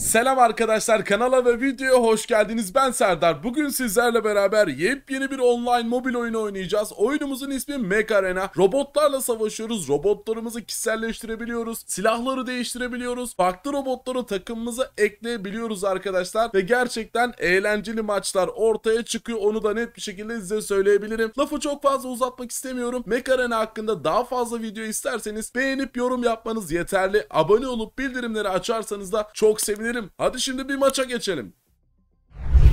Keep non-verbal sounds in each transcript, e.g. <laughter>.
Selam arkadaşlar kanala ve videoya hoş geldiniz. Ben Serdar. Bugün sizlerle beraber yepyeni bir online mobil oyunu oynayacağız. Oyunumuzun ismi Mech Arena. Robotlarla savaşıyoruz. Robotlarımızı kişiselleştirebiliyoruz. Silahları değiştirebiliyoruz. Farklı robotları takımımıza ekleyebiliyoruz arkadaşlar. Ve gerçekten eğlenceli maçlar ortaya çıkıyor. Onu da net bir şekilde size söyleyebilirim. Lafı çok fazla uzatmak istemiyorum. Mech Arena hakkında daha fazla video isterseniz beğenip yorum yapmanız yeterli. Abone olup bildirimleri açarsanız da çok sevinirim. Hadi şimdi bir maça geçelim.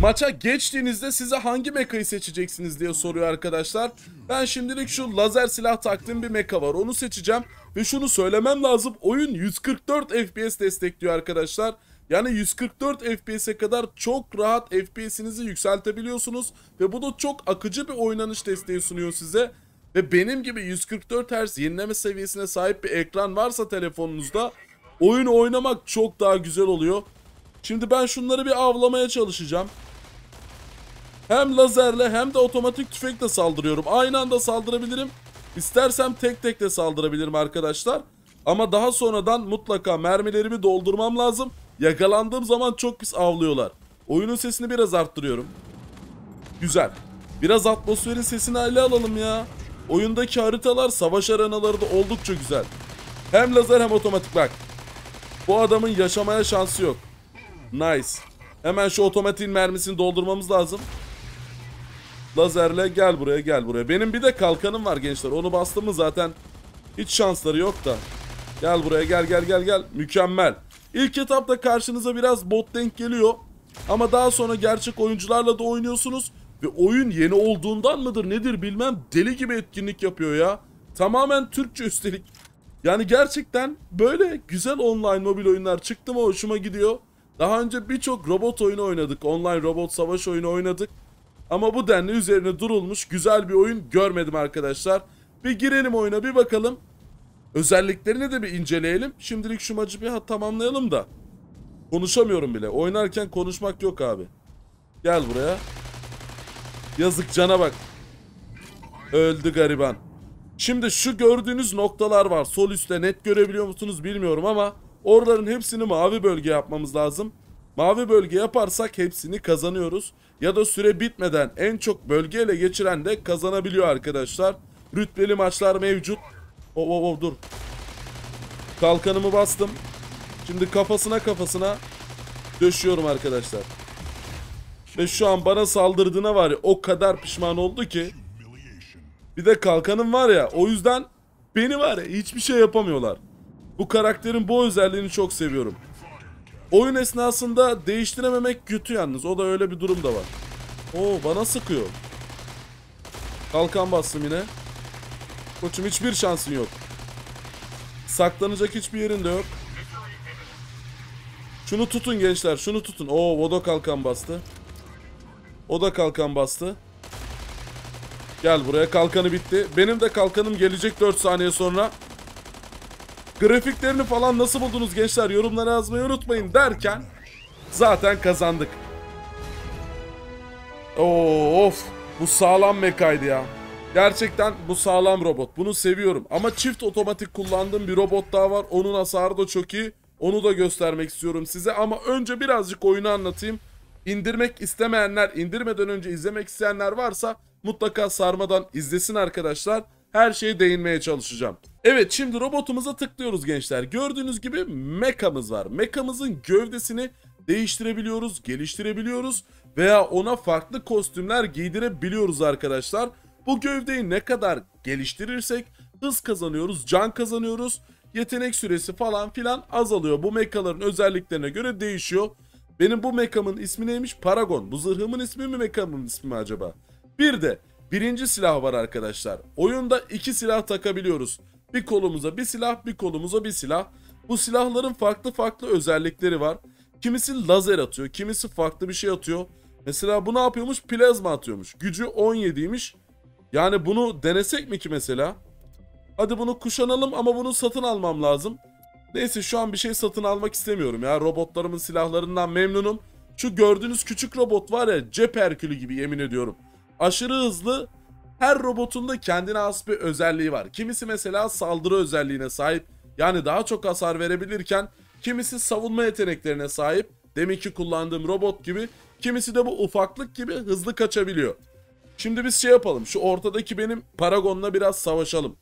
Maça geçtiğinizde size hangi mekayı seçeceksiniz diye soruyor arkadaşlar. Ben şimdilik şu lazer silah taktığım bir meka var onu seçeceğim. Ve şunu söylemem lazım oyun 144 FPS destekliyor arkadaşlar. Yani 144 FPS'e kadar çok rahat FPS'inizi yükseltebiliyorsunuz. Ve bu da çok akıcı bir oynanış desteği sunuyor size. Ve benim gibi 144 Hz yenileme seviyesine sahip bir ekran varsa telefonunuzda oyun oynamak çok daha güzel oluyor. Şimdi ben şunları bir avlamaya çalışacağım. Hem lazerle hem de otomatik tüfekle saldırıyorum. Aynı anda saldırabilirim. İstersem tek tek de saldırabilirim arkadaşlar. Ama daha sonradan mutlaka mermilerimi doldurmam lazım. Yakalandığım zaman çok pis avlıyorlar. Oyunun sesini biraz arttırıyorum. Güzel. Biraz atmosferin sesini ele alalım ya. Oyundaki haritalar, savaş arenaları da oldukça güzel. Hem lazer hem otomatik bak. Bu adamın yaşamaya şansı yok. Nice. Hemen şu otomatik mermisini doldurmamız lazım. Lazerle gel buraya gel buraya. Benim bir de kalkanım var gençler. Onu bastım zaten hiç şansları yok da. Gel buraya gel gel gel gel. Mükemmel. İlk etapta karşınıza biraz bot denk geliyor. Ama daha sonra gerçek oyuncularla da oynuyorsunuz. Ve oyun yeni olduğundan mıdır nedir bilmem deli gibi etkinlik yapıyor ya. Tamamen Türkçe üstelik. Yani gerçekten böyle güzel online mobil oyunlar çıktı mı hoşuma gidiyor. Daha önce birçok robot oyunu oynadık. Online robot savaş oyunu oynadık. Ama bu denli üzerine durulmuş güzel bir oyun görmedim arkadaşlar. Bir girelim oyuna bir bakalım. Özelliklerini de bir inceleyelim. Şimdilik şu maçı bir tamamlayalım da. Konuşamıyorum bile. Oynarken konuşmak yok abi. Gel buraya. Yazık cana bak. Öldü gariban. Şimdi şu gördüğünüz noktalar var. Sol üstte net görebiliyor musunuz bilmiyorum ama oraların hepsini mavi bölge yapmamız lazım. Mavi bölge yaparsak hepsini kazanıyoruz. Ya da süre bitmeden en çok bölge ele geçiren de kazanabiliyor arkadaşlar. Rütbeli maçlar mevcut. O o o dur. Kalkanımı bastım. Şimdi kafasına kafasına döşüyorum arkadaşlar. Ve şu an bana saldırdığına var ya o kadar pişman oldu ki. Bir de kalkanım var ya o yüzden beni var ya hiçbir şey yapamıyorlar. Bu karakterin bu özelliğini çok seviyorum. Oyun esnasında değiştirememek kötü yalnız. O da öyle bir durum da var. Oo bana sıkıyor. Kalkan bastım yine. Koçum hiçbir şansın yok. Saklanacak hiçbir yerin de yok. Şunu tutun gençler şunu tutun. Oo o da kalkan bastı. O da kalkan bastı. Gel buraya kalkanı bitti. Benim de kalkanım gelecek 4 saniye sonra. Grafiklerini falan nasıl buldunuz gençler yorumlara yazmayı unutmayın derken zaten kazandık. Oo, of bu sağlam mekaydı ya. Gerçekten bu sağlam robot. Bunu seviyorum. Ama çift otomatik kullandığım bir robot daha var. Onun hasarı da çok iyi. Onu da göstermek istiyorum size. Ama önce birazcık oyunu anlatayım. İndirmek istemeyenler, indirmeden önce izlemek isteyenler varsa mutlaka sarmadan izlesin arkadaşlar. Her şeye değinmeye çalışacağım. Evet şimdi robotumuza tıklıyoruz gençler. Gördüğünüz gibi mekamız var. Mekamızın gövdesini değiştirebiliyoruz, geliştirebiliyoruz veya ona farklı kostümler giydirebiliyoruz arkadaşlar. Bu gövdeyi ne kadar geliştirirsek hız kazanıyoruz, can kazanıyoruz. Yetenek süresi falan filan azalıyor. Bu mekaların özelliklerine göre değişiyor. Benim bu mekamın ismi neymiş? Paragon. Bu zırhımın ismi mi mekamın ismi mi acaba? Bir de birinci silah var arkadaşlar. Oyunda iki silah takabiliyoruz. Bir kolumuza bir silah, bir kolumuza bir silah. Bu silahların farklı farklı özellikleri var. Kimisi lazer atıyor, kimisi farklı bir şey atıyor. Mesela bu ne yapıyormuş? Plazma atıyormuş. Gücü 17'ymiş. Yani bunu denesek mi ki mesela? Hadi bunu kuşanalım ama bunu satın almam lazım. Neyse şu an bir şey satın almak istemiyorum ya. Robotlarımın silahlarından memnunum. Şu gördüğünüz küçük robot var ya cep gibi yemin ediyorum. Aşırı hızlı Her robotun da kendine has bir özelliği var. Kimisi mesela saldırı özelliğine sahip. Yani daha çok hasar verebilirken kimisi savunma yeteneklerine sahip. Deminki kullandığım robot gibi. Kimisi de bu ufaklık gibi hızlı kaçabiliyor. Şimdi biz şey yapalım. Şu ortadaki benim Paragon'la biraz savaşalım.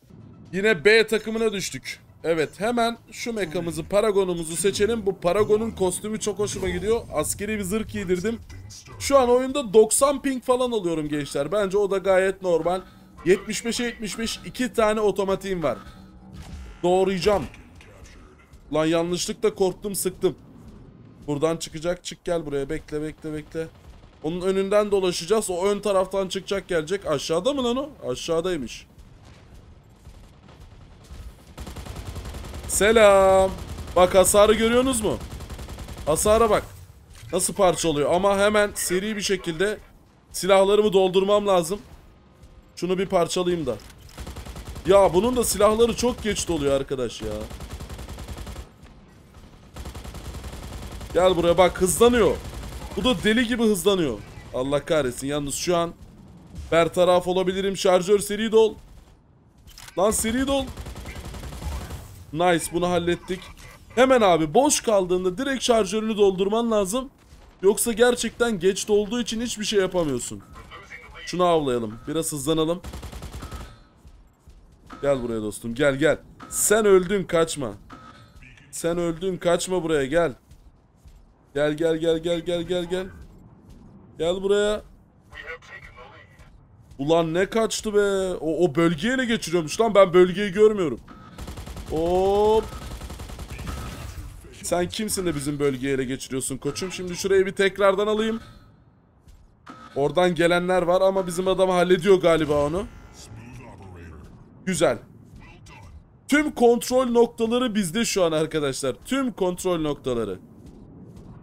Yine B takımına düştük. Evet hemen şu mekamızı Paragon'umuzu seçelim. Bu Paragon'un kostümü çok hoşuma gidiyor. Askeri bir zırh giydirdim. Şu an oyunda 90 ping falan alıyorum gençler. Bence o da gayet normal. 75'e 75 iki tane otomatiğim var. Doğrayacağım. Lan yanlışlıkla korktum sıktım. Buradan çıkacak çık gel buraya bekle bekle bekle. Onun önünden dolaşacağız. O ön taraftan çıkacak gelecek. Aşağıda mı lan o? Aşağıdaymış. Selam. Bak hasarı görüyorsunuz mu? Hasara bak. Nasıl parçalıyor ama hemen seri bir şekilde silahlarımı doldurmam lazım. Şunu bir parçalayayım da. Ya bunun da silahları çok geç doluyor arkadaş ya. Gel buraya bak hızlanıyor. Bu da deli gibi hızlanıyor. Allah kahretsin yalnız şu an bertaraf olabilirim. Şarjör seri dol. Lan seri dol. Nice bunu hallettik. Hemen abi boş kaldığında direkt şarjörünü doldurman lazım. Yoksa gerçekten geç dolduğu için hiçbir şey yapamıyorsun. Şunu avlayalım. Biraz hızlanalım. Gel buraya dostum gel gel. Sen öldün kaçma. Sen öldün kaçma buraya gel. Gel gel gel gel gel gel gel. Gel buraya. Ulan ne kaçtı be. O, o bölgeyi ele geçiriyormuş lan ben bölgeyi görmüyorum. Hop. Sen kimsin de bizim bölgeyi ele geçiriyorsun koçum? Şimdi şurayı bir tekrardan alayım. Oradan gelenler var ama bizim adam hallediyor galiba onu. Güzel. Tüm kontrol noktaları bizde şu an arkadaşlar. Tüm kontrol noktaları.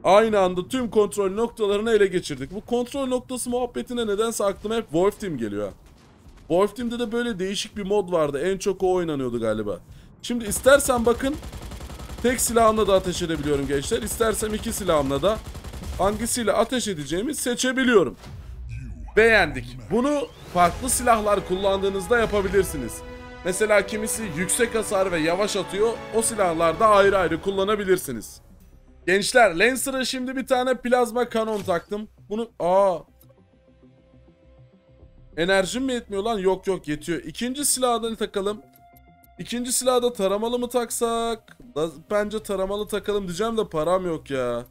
Aynı anda tüm kontrol noktalarını ele geçirdik. Bu kontrol noktası muhabbetine nedense aklıma hep Wolf Team geliyor. Wolf Team'de de böyle değişik bir mod vardı. En çok o oynanıyordu galiba. Şimdi istersen bakın tek silahımla da ateş edebiliyorum gençler. İstersem iki silahımla da hangisiyle ateş edeceğimi seçebiliyorum. Beğendik. Bunu farklı silahlar kullandığınızda yapabilirsiniz. Mesela kimisi yüksek hasar ve yavaş atıyor. O silahlarda ayrı ayrı kullanabilirsiniz. Gençler Lancer'a şimdi bir tane plazma kanon taktım. Bunu aa Enerjim mi yetmiyor lan? Yok yok yetiyor. İkinci silahını takalım. İkinci silahı da taramalı mı taksak? Bence taramalı takalım diyeceğim de param yok ya.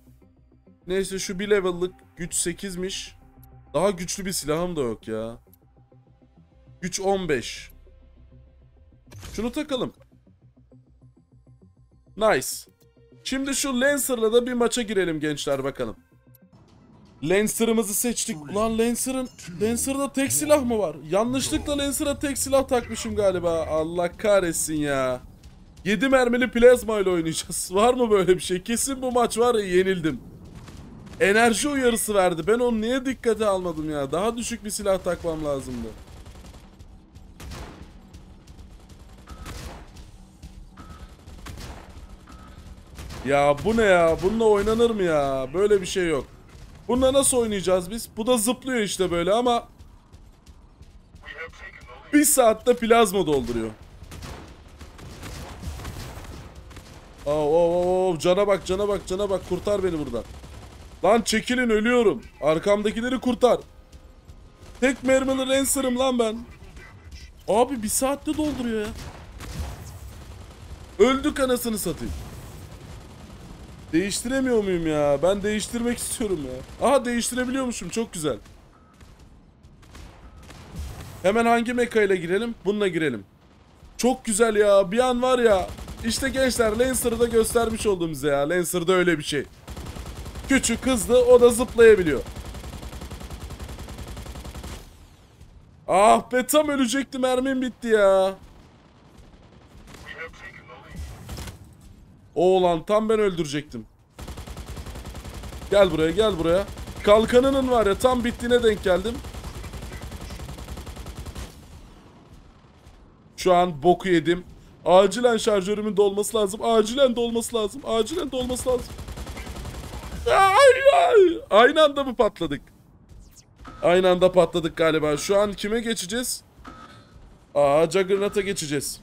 Neyse şu bir level'lık güç 8'miş. Daha güçlü bir silahım da yok ya. Güç 15. Şunu takalım. Nice. Şimdi şu Lancer'la da bir maça girelim gençler bakalım. Lancer'ımızı seçtik. Ulan Lancer'ın Lancer'da tek silah mı var? Yanlışlıkla Lancer'a tek silah takmışım galiba. Allah kahretsin ya. 7 mermili plazma ile oynayacağız. <laughs> Var mı böyle bir şey? Kesin bu maç var ya yenildim. Enerji uyarısı verdi. Ben onu niye dikkate almadım ya? Daha düşük bir silah takmam lazımdı. Ya bu ne ya? Bununla oynanır mı ya? Böyle bir şey yok. Bununla nasıl oynayacağız biz? Bu da zıplıyor işte böyle ama... Bir saatte plazma dolduruyor. Oo, oo, oo, cana bak cana bak cana bak kurtar beni buradan. Lan çekilin ölüyorum. Arkamdakileri kurtar. Tek mermili Lancer'ım lan ben. Abi bir saatte dolduruyor ya. Öldük anasını satayım. Değiştiremiyor muyum ya? Ben değiştirmek istiyorum ya. Aha değiştirebiliyormuşum. Çok güzel. Hemen hangi meka ile girelim? Bununla girelim. Çok güzel ya. Bir an var ya. İşte gençler Lancer'ı da göstermiş oldum size ya. Lancer'da öyle bir şey. Küçük hızlı o da zıplayabiliyor. Ah be tam ölecektim mermim bitti ya. Oğlan tam ben öldürecektim. Gel buraya gel buraya. Kalkanının var ya tam bittiğine denk geldim. Şu an boku yedim. Acilen şarjörümün dolması lazım. Acilen dolması lazım. Acilen dolması lazım. Ay, ay. Aynı anda mı patladık? Aynı anda patladık galiba. Şu an kime geçeceğiz? Aa Juggernaut'a geçeceğiz.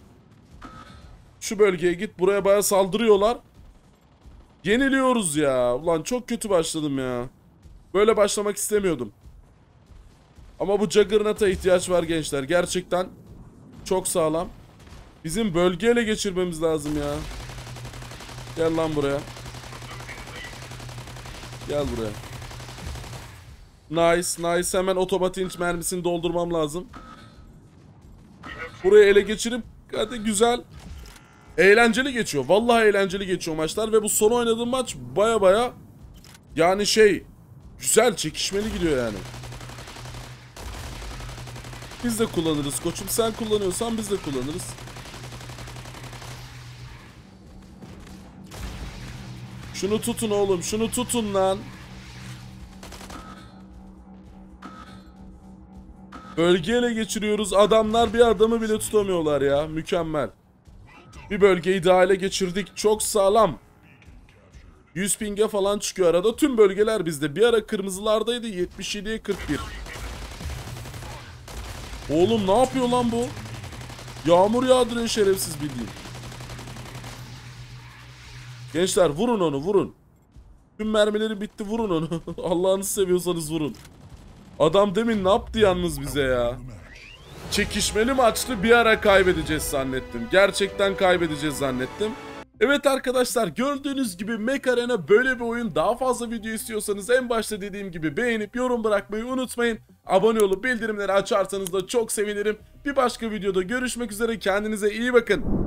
Şu bölgeye git. Buraya baya saldırıyorlar. Yeniliyoruz ya. Ulan çok kötü başladım ya. Böyle başlamak istemiyordum. Ama bu Juggernaut'a ihtiyaç var gençler. Gerçekten çok sağlam. Bizim bölgeyle geçirmemiz lazım ya. Gel lan buraya. Gel buraya. Nice, nice. Hemen otomatik mermisini doldurmam lazım. Burayı ele geçirip hadi güzel. Eğlenceli geçiyor. Vallahi eğlenceli geçiyor maçlar ve bu son oynadığım maç baya baya yani şey güzel çekişmeli gidiyor yani. Biz de kullanırız koçum. Sen kullanıyorsan biz de kullanırız. Şunu tutun oğlum. Şunu tutun lan. Bölgeyle geçiriyoruz. Adamlar bir adamı bile tutamıyorlar ya. Mükemmel. Bir bölgeyi daha geçirdik. Çok sağlam. 100 pinge falan çıkıyor arada. Tüm bölgeler bizde. Bir ara kırmızılardaydı. 77'ye 41. Oğlum ne yapıyor lan bu? Yağmur yağdırıyor şerefsiz bildiğin. Gençler vurun onu vurun. Tüm mermileri bitti vurun onu. <laughs> Allah'ını seviyorsanız vurun. Adam demin ne yaptı yalnız bize ya? Çekişmeli maçtı bir ara kaybedeceğiz zannettim. Gerçekten kaybedeceğiz zannettim. Evet arkadaşlar gördüğünüz gibi Mek Arena böyle bir oyun. Daha fazla video istiyorsanız en başta dediğim gibi beğenip yorum bırakmayı unutmayın. Abone olup bildirimleri açarsanız da çok sevinirim. Bir başka videoda görüşmek üzere kendinize iyi bakın.